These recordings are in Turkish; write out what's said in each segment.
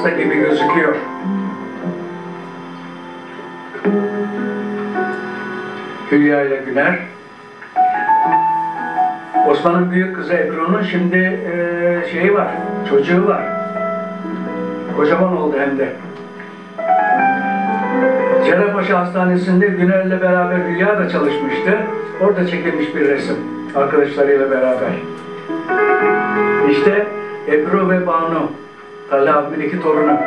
hasta gibi gözüküyor. Hülya ile Güner. Osman'ın büyük kızı Ebru'nun şimdi e, şeyi var, çocuğu var. Kocaman oldu hem de. Cerrahpaşa Hastanesi'nde Güner'le beraber Hülya da çalışmıştı. Orada çekilmiş bir resim arkadaşlarıyla beraber. İşte Ebru ve Banu, Talha abimin iki torunu.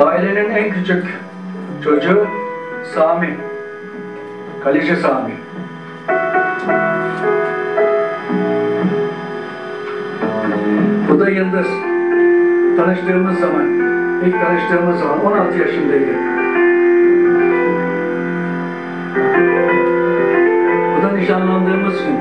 Ailenin en küçük çocuğu Sami. Kaleci Sami. Bu da Yıldız. Tanıştığımız zaman, ilk tanıştığımız zaman 16 yaşındaydı. Nişanlandığımız gün.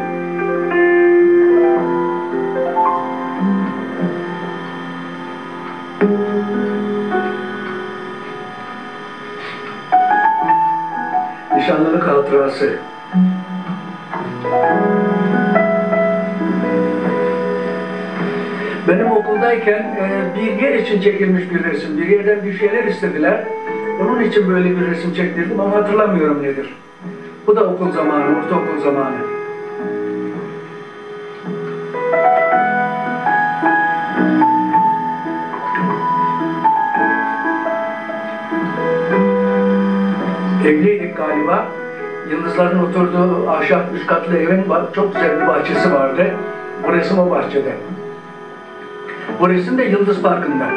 Nişanlılık hatırası. Benim okuldayken e, bir yer için çekilmiş bir resim. Bir yerden bir şeyler istediler. Onun için böyle bir resim çektirdim ama hatırlamıyorum nedir. Bu da okul zamanı, ortaokul zamanı. Evliydik galiba. Yıldızların oturduğu ahşap üç katlı evin çok güzel bir bahçesi vardı. Bu resim o bahçede. Bu resim de Yıldız Parkı'nda.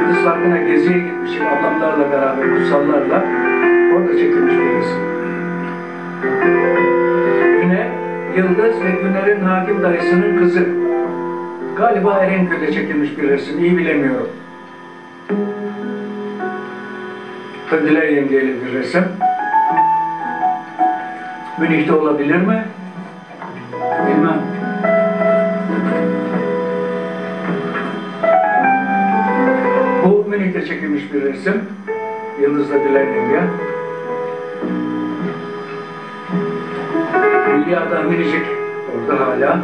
Yıldız Parkı'na geziye gitmişim ablamlarla beraber, kutsallarla. Orada çekilmiş bir resim. Güne, Yıldız ve Güner'in hakim dayısının kızı. Galiba Erenköy'de çekilmiş bir resim, iyi bilemiyorum. Fadiler yengeyle bir resim. Münih'te olabilir mi? Bilmem. Bu Münih'te çekilmiş bir resim. Yıldız'la Dilan Yenge. Hülya'da minicik orada hala.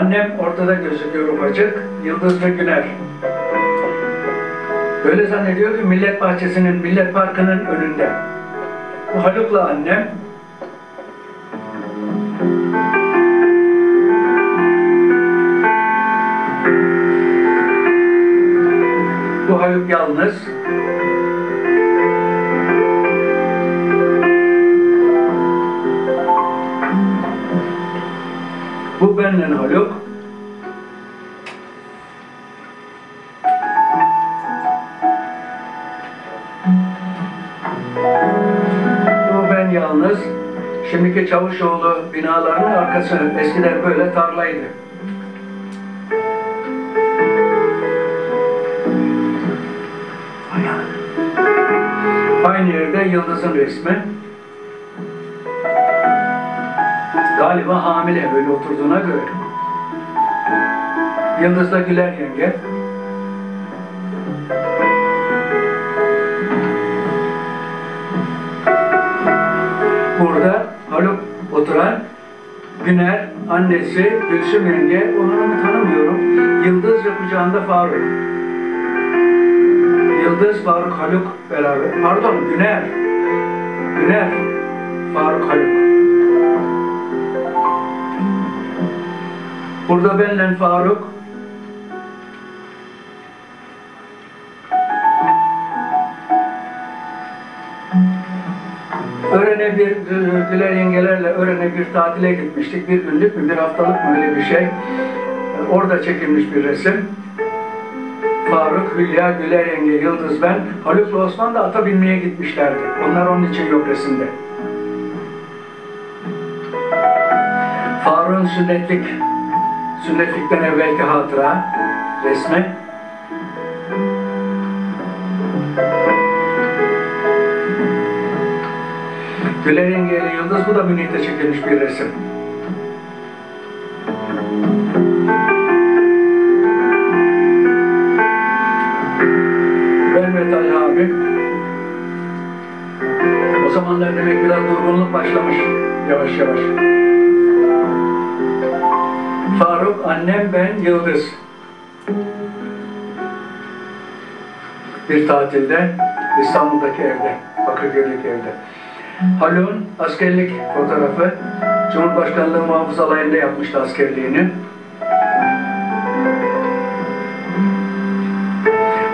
Annem ortada gözüküyor ufacık. Yıldız ve Güner. Böyle zannediyor ki Millet Bahçesi'nin, Millet Parkı'nın önünde. Bu Haluk'la annem. Haluk yalnız. Bu benden Haluk. Bu ben yalnız. Şimdiki Çavuşoğlu binalarının arkası eskiden böyle tarlaydı. Aynı yerde Yıldız'ın resmi. Galiba hamile böyle oturduğuna göre. Yıldız da Güler yenge. Burada Haluk oturan Güner, annesi Gülsüm yenge, onları tanımıyorum. Yıldız ve kucağında Faruk. Yıldız, Faruk, Haluk beraber. Pardon, Güner. Güner, Faruk, Haluk. Burada benle Faruk. Öğrene bir, Güler yengelerle öğrene bir tatile gitmiştik. Bir günlük mü, bir haftalık mı öyle bir şey. Orada çekilmiş bir resim. Faruk, Hülya, Güler yenge, Yıldız ben, Haluk ve Osman da ata binmeye gitmişlerdi. Onlar onun için yok resimde. Faruk'un sünnetlik, sünnetlikten evvelki hatıra resmi. Güler yenge ile Yıldız bu da Münih'te çekilmiş bir resim. Yavaş yavaş. Faruk, annem, ben, Yıldız. Bir tatilde İstanbul'daki evde, Bakırköy'deki evde. Halun askerlik fotoğrafı. Cumhurbaşkanlığı Muhafız Alayı'nda yapmıştı askerliğini.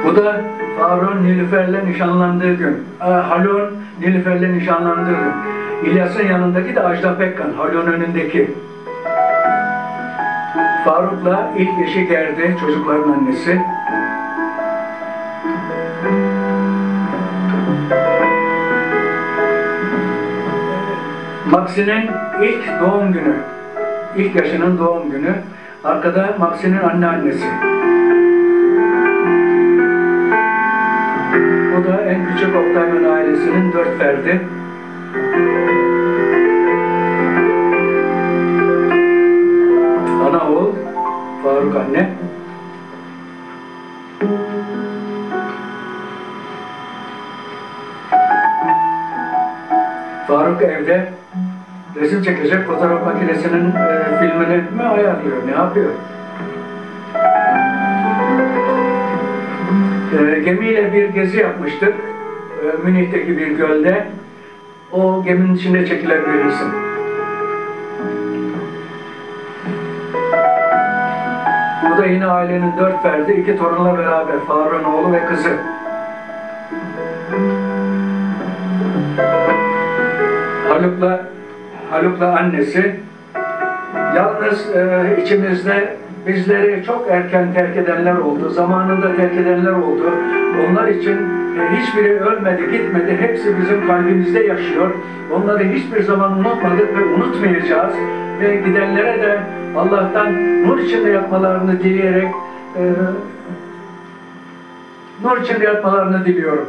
Bu da Faruk'un Nilüfer'le nişanlandığı gün. Ee, Haluk'un Nilüfer'le nişanlandığı gün. İlyas'ın yanındaki de Ajda Pekkan, Haluk'un önündeki. Faruk'la ilk eşi Gerdi, çocukların annesi. Maxi'nin ilk doğum günü, ilk yaşının doğum günü. Arkada Maxi'nin anneannesi. Bu da en küçük Oktay'ın ailesinin dört ferdi. Faruk evde resim çekecek fotoğraf makinesinin e, filmini mi ayarlıyor, ne yapıyor? E, gemiyle bir gezi yapmıştık. E, Münih'teki bir gölde. O geminin içinde çekilen bir resim. Bu da yine ailenin dört ferdi, iki torunla beraber. Faruk'un oğlu ve kızı. Haluk'la Haluk'la annesi yalnız e, içimizde bizleri çok erken terk edenler oldu. Zamanında terk edenler oldu. Onlar için e, hiçbiri ölmedi, gitmedi. Hepsi bizim kalbimizde yaşıyor. Onları hiçbir zaman unutmadık ve unutmayacağız. Ve gidenlere de Allah'tan nur içinde yatmalarını dileyerek e, nur içinde yatmalarını diliyorum.